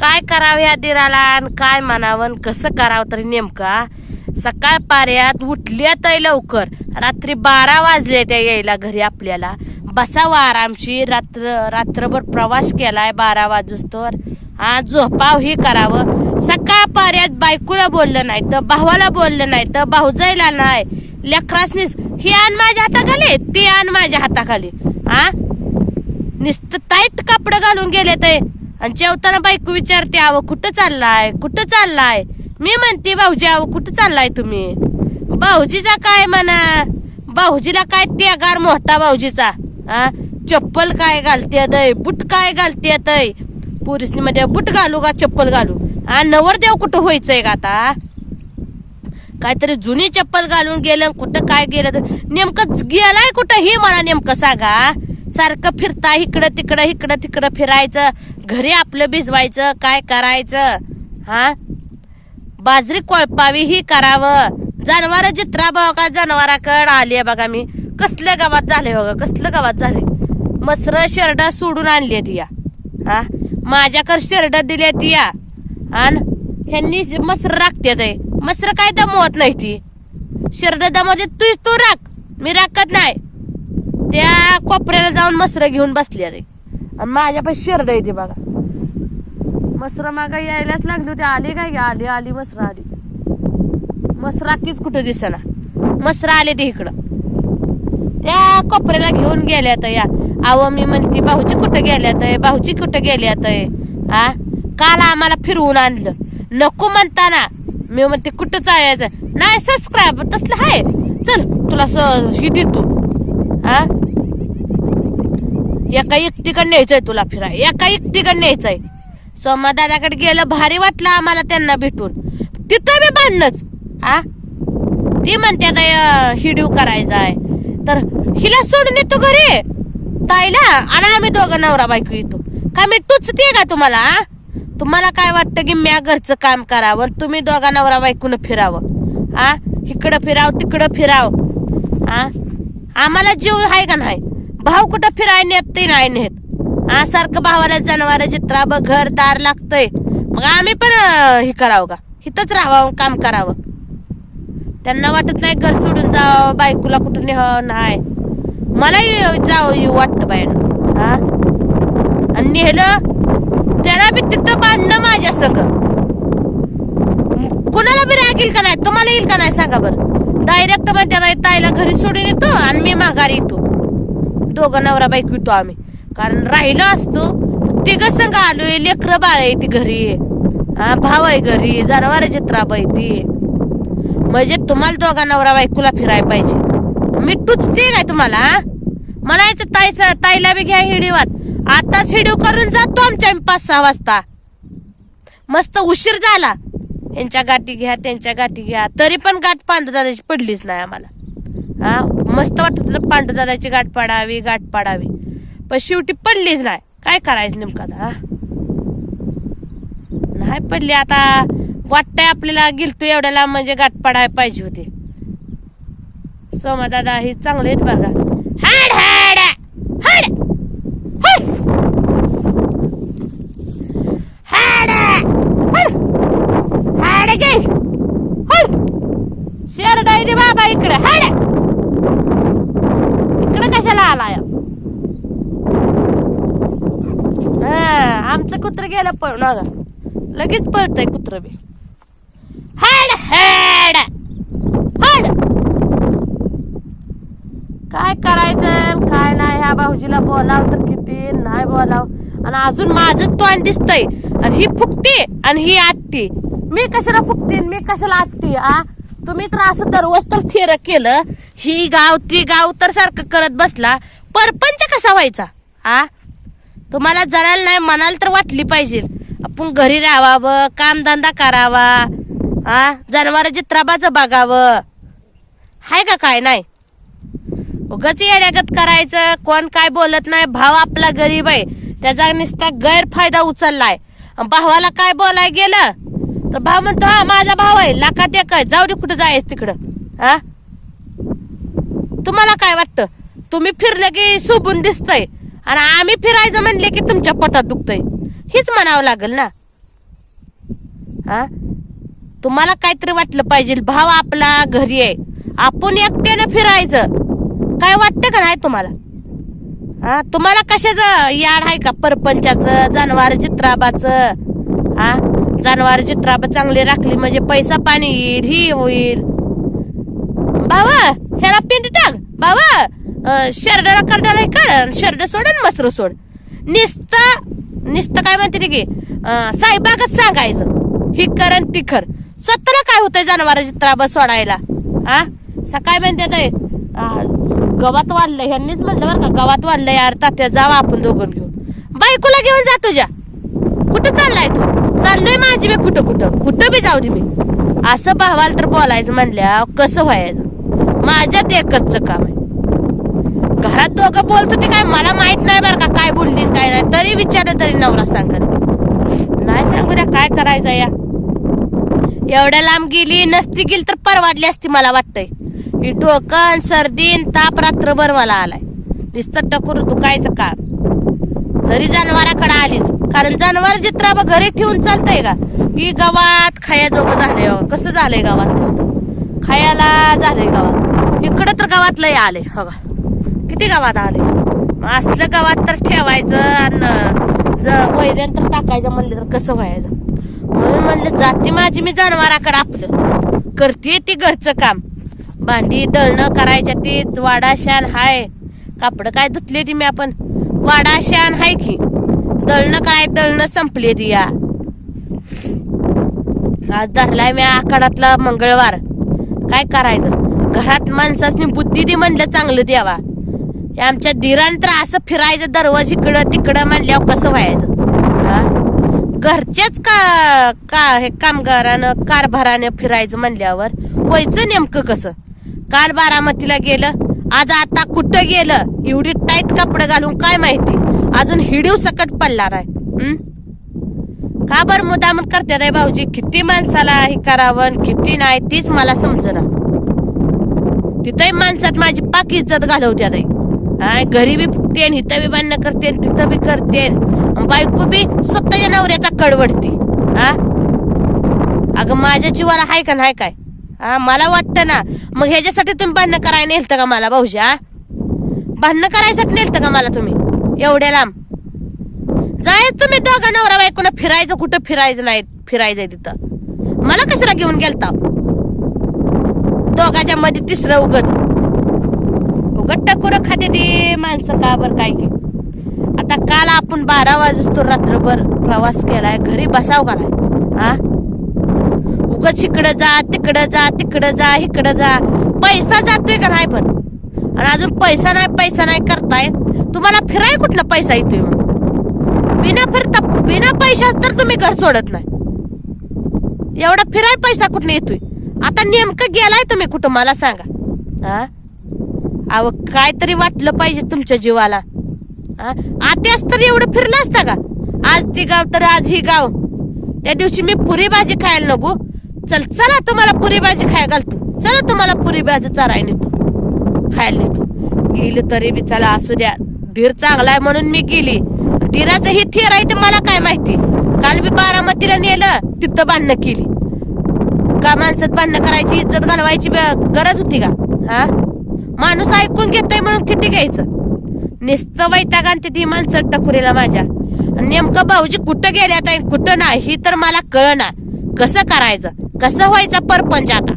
काय करावं ह्या दिराला आणि काय म्हणावं आणि कसं करावं तरी नेमका सकाळ पाऱ्यात उठल्यात लवकर. रात्री बारा वाजले त्या यायला घरी आपल्याला. बसावं आरामशी. रात्र रात्रभर प्रवास केलाय बारा वाजूस्तोवर हा झोपाव ही करावं. सकाळ पाऱ्यात बायकोला बोललं नाही तर भावाला बोललं नाही तर भाऊजाईला नाही. लेकरासनीच ही आण माझ्या हाताखाली ती आण माझ्या हाताखाली. हा? नुसतं टाईट कपडे घालून गेले ते. आणि जेवताना बायको विचारते अहो कुठं चाललाय? कुठं चाललाय? मी म्हणते भाऊजी अहो कुठं चाललाय तुम्ही? भाऊजीचा काय म्हणा? भाऊजीला काय त्यागार मोठा भाऊजीचा? हा चप्पल काय घालते दय बुट काय घालते दय पोरिसनी मध्ये बुट घालू का? चप्पल घालू? हा नवरदेव कुठं व्हायचंय का आता? काहीतरी जुनी चप्पल घालून गेलं कुठं काय गेलं तर नेमकं गेलाय कुठं ही मला नेमकं सांगा? सारखं फिरता इकडं तिकडं इकडं तिकडं फिरायचं घरी आपलं भिजवायचं काय करायचं? हा? बाजरी कोळपावी ही करावं. जनावर जित्रा बघा जनावराकडे आली बघा मी. कसल्या गावात झाले बघा कसलं गावात झाले? मसर शेरड सोडून आणली ती या हा? माझ्याकडे शेरड दिली ती या आणि ह्यांनी मसर राखते ते. मसर काय दमवत नाही ती. शेरड दमवते तू तू राख. मी राखत नाही. त्या कोपऱ्याला जाऊन मसर घेऊन बसली रे आणि माझ्या पण शेरड येते बघा. मसर मागा यायलाच लागली होती. आली काय ग? आली आली मसरा आली. मसराकीच कुठं दिसना. मसरा आले ते इकडं. त्या कोपऱ्याला घेऊन गेल्यात या. आव मी म्हणते भाऊची कुठं गेल्यात? भाऊची कुठं गेल्यात? हा? काल आम्हाला फिरवून आणलं. नको म्हणताना. मी म्हणते कुठं चालायचं नाही सबस्क्राईब तसलं आहे चल तुला स- ही देतो. हा? एका एकटीकडे न्यायचंय तुला फिरा एका एकटीकडे न्यायचंय. सोमादादाकडे गेलं भारी वाटलं आम्हाला त्यांना भेटून. तिथं बी भांडणच. हा ती म्हणते हिडीव करायचा आहे तर हिला सोडून येतो घरी. ताईला आणि आम्ही दोघं नवरा बायको येतो. का मी टुचते का तुम्हाला हा? तुम्हाला काय वाटतं की म्या घरचं काम करावं तुम्ही दोघा नवरा बायकून फिरावं? हा इकडं फिराव तिकडं फिराव. हा आम्हाला जीव आहे का नाही? भाऊ कुठं फिरायला नेत ते नाही नेत हा सारखं भावाला जनावर जित्रा बघ घर दार लागतंय. मग आम्ही पण हे करावं का? इथंच राहावं काम करावं. त्यांना वाटत नाही घर सोडून जावं बायकोला कुठं नेहावं नाही. मलाही जावं येऊ वाटतं बायन. हा? आणि नेलं त्यांना बी तिथं बांधणं माझ्या संग. कुणाला बी राग येईल का नाही? तुम्हाला येईल का नाही? सांगा बरं. डायरेक्ट मग त्याला ताईला घरी सोडून येतो आणि मी माघारी येतो. दोघं नवरा बायको येतो आम्ही. कारण राहिलो असतो तिघं संग आलोय लेकरं बाळ आहे ती घरी. हा भाव आहे घरी जनावर चित्राब आहे ती. म्हणजे तुम्हाला दोघा नवरा बायकोला फिरायला पाहिजे. मी टुचते काय तुम्हाला म्हणायचं ताईचा ताईला बी घ्या हिडीवात. आताच हिडीव करून जातो आमच्या आम्ही पाच सहा वाजता. मस्त उशीर झाला. यांच्या गाठी घ्या त्यांच्या गाठी घ्या. तरी पण गाठ पांडुदादाची पडलीच नाही आम्हाला. हा? मस्त वाटत होतं पांडुदादाची गाठ पाडावी गाठ पाडावी. पण शेवटी पडलीच नाही. काय करायचं नेमकं हा? नाही पडली आता. वाटतंय आपल्याला गेलतो एवढ्या लांब म्हणजे गाठ पाडायला पाहिजे होते. सोमा दादा हे चांगले आहेत बघा. हाड हाड हाड हाड हाड हाड गे हाड शेरडा आहे ते बाबा इकडे हाड इकडे कशाला आलाय हा, आमचं कुत्र गेलं पळून अगं लगेच पळतय कुत्र बी. Had had. हॅड. काय करायचं? काय नाही ह्या भाऊजीला बोलाव तर किती नाही बोलाव. आणि अजून माझं तोंड दिसतंय. आणि ही फुकते आणि ही आटते मी कशाला फुकते आणि मी कशाला आटते आ? तुम्ही तर असं दररोज तर थेर केलं. ही गाव ती गाव तर सारखं करत बसला. परपंच कसा व्हायचा आ? तुम्हाला जरायला नाही म्हणाल तर वाटली पाहिजे. आपण घरी राहावं कामधंदा करावा हा जनावरांची त्रबाचं बघावं. हाय का काय नाही? उगच येड्यागत करायचं कोण काय बोलत नाही भाव आपला गरीब आहे. त्याचा नुसता गैरफायदा उचललाय. भावाला काय बोलाय गेलं? तर भाव म्हणतो हा माझा भाव आहे लाखात एक आहे जाऊ दे कुठं जायच तिकडं. हा तुम्हाला काय वाटतं? तुम्ही फिरलं की शोभून दिसतंय. आणि आम्ही फिरायचं म्हणले की तुमच्या पोटात दुखतंय. हेच म्हणावं लागेल ना. हा? तुम्हाला काहीतरी वाटलं पाहिजे. भाव आपला घरी आहे. आपण एकट्यानं फिरायचं. काय वाटतं का नाही तुम्हाला? हा? तुम्हाला कशाचं याड आहे का परपंचाचं जनावर चित्राबाचं हा? जनावर चित्राबा चांगली राखली म्हणजे पैसा पाणी येईल ही होईल. बाबा ह्याला पिंड टाक. बाबा शर्टाला करडाला कर शरड सोड आणि मसर सोड. निसतं निस्त काय म्हणते की साईबागच सांगायचं. ही कर आणि ती कर. स्वतःला काय होतंय जनावरांची त्राबस सोडायला? हा सकाळी म्हणते ते, गवात वाढलं ह्यांनीच म्हणलं बरं का गवात वाढलं यार तात्या जावा आपण दोघं घेऊन. बायकोला घेऊन जा तुझ्या. कुठं चाललाय तू? चाललोय माझी मी कुठं कुठं? कुठं बी जाऊ दे मी. असं भावाला तर बोलायचं म्हणल्या कसं व्हायचं? माझ्यात एकच काम आहे घरात दोघं बोलत होते काय मला माहीत नाही बरं का काय बोलली काय नाही. तरी विचारलं तरी नवरा सांगत. नाही सांगू द्या काय करायचं या? एवढ्या लांब गेली नसती गेली तर परवाडली असती मला वाटतंय. ही टोकन सर्दीन ताप रात्रभर मला आलाय. दिसतं टकूर दुखायचं का तरी जनावराकडे आलीच. कारण जनावर जित्राबा घरी ठेवून चालतंय का? ही गावात खायाजोगं झालंय हो. कसं झालंय गावात नुसतं? खायला झालंय गावात. इकडं तर गावात लय आले हवा हो किती गावात आले? मग असलं गावात तर ठेवायचं आणि जर वैद्यान तर टाकायचं म्हणलं तर कसं व्हायचं? म्हणून म्हणलं जाते माझी मी जनावराकडे आपलं. करते ती घरचं काम. भांडी दळणं करायच्या ती वाडा शान हाय. कापड काय धुतले ती मी आपण? वाडा शान हाय की. दळणं काय दळणं संपले ती या. आज धरलाय मी आखाडातला मंगळवार. काय करायचं? घरात माणसासनी बुद्धी दे म्हणलं चांगलं द्यावा आमच्या दिरान असं फिरायचं दरवाज इकडं तिकडं म्हणल्यावर कसं व्हायचं? घरच्याच घरचेच का का हे कामगारानं कारभारानं फिरायचं म्हणल्यावर व्हायचं नेमकं कसं? काल बारामतीला गेलं आज आता कुठं गेलं? एवढी टाईट कपडे घालून काय माहिती? अजून हिडीव सकट पडणार आहे. का बर मुदामन करते रे भाऊजी? किती माणसाला हे करावं किती नाही तीच मला समजना तिथंही माणसात माझी पाक इज्जत घालवत्या रे हाय घरी बी फुकतेन इथं बी बांधणं करते तिथं बी करते. बायको बी स्वतःच्या नवऱ्याचा कडवडते हा? अगं माझ्या जीवाला हाय का नाही काय? हा मला वाटतं ना. मग ह्याच्यासाठी तुम्ही भांडणं करायला नेलतं का मला भाऊजी हा? भांडणं करायसाठी नेलतं का मला तुम्ही? एवढ्या लांब. जाय तुम्ही दोघं नवरा बायकोनं फिरायचं कुठं फिरायचं नाही फिरायचंय तिथं. मला कशाला घेऊन गेलता? दोघाच्या मध्ये तिसरं उगच. उगत टकुर खाते ते माणसं का बर काय की आता काल आपण बारा वाजूस तो रात्रभर प्रवास केलाय घरी बसाव कराय हा उगच इकडं जा तिकडं जा तिकडं जा इकडं जा. पैसा जातोय का नाही पण? आणि अजून पैसा नाही पैसा नाही करताय. तुम्हाला फिराय कुठनं पैसा येतोय मग बिना फिरता बिना पैशाच तर तुम्ही घर सोडत नाही. एवढा फिराय पैसा कुठनं येतोय? आता नेमकं गेलाय तुम्ही कुठं? मला सांगा. हा अव काहीतरी वाटलं पाहिजे तुमच्या जीवाला. हा? आत्याच तर एवढं फिरलं असतं का? आज ती गाव तर आज ही गाव. त्या दिवशी मी पुरी भाजी खायला नको. चल चला तुम्हाला पुरी भाजी खायला घालतो. चला तुम्हाला पुरी भाजी चराय नेतो. खायला नेतो. गेलं तरी बी चला असू द्या. धीर चांगला आहे म्हणून मी गेली. धीराचं ही थेर आहे ते मला काय माहिती? काल मी बारामतीला नेलं तिथं भांडणं केली. का माणसात भांडणं करायची इज्जत घालवायची गरज होती का? हा माणूस ऐकून घेतोय म्हणून किती घ्यायचं? निस्त वैतागांती ती माणसं टकुरीला माझ्या. आणि नेमकं भाऊजी कुठं गेल्या आणि कुठं नाही ही तर मला कळना. कसं करायचं? कसं व्हायचं परपंच आता?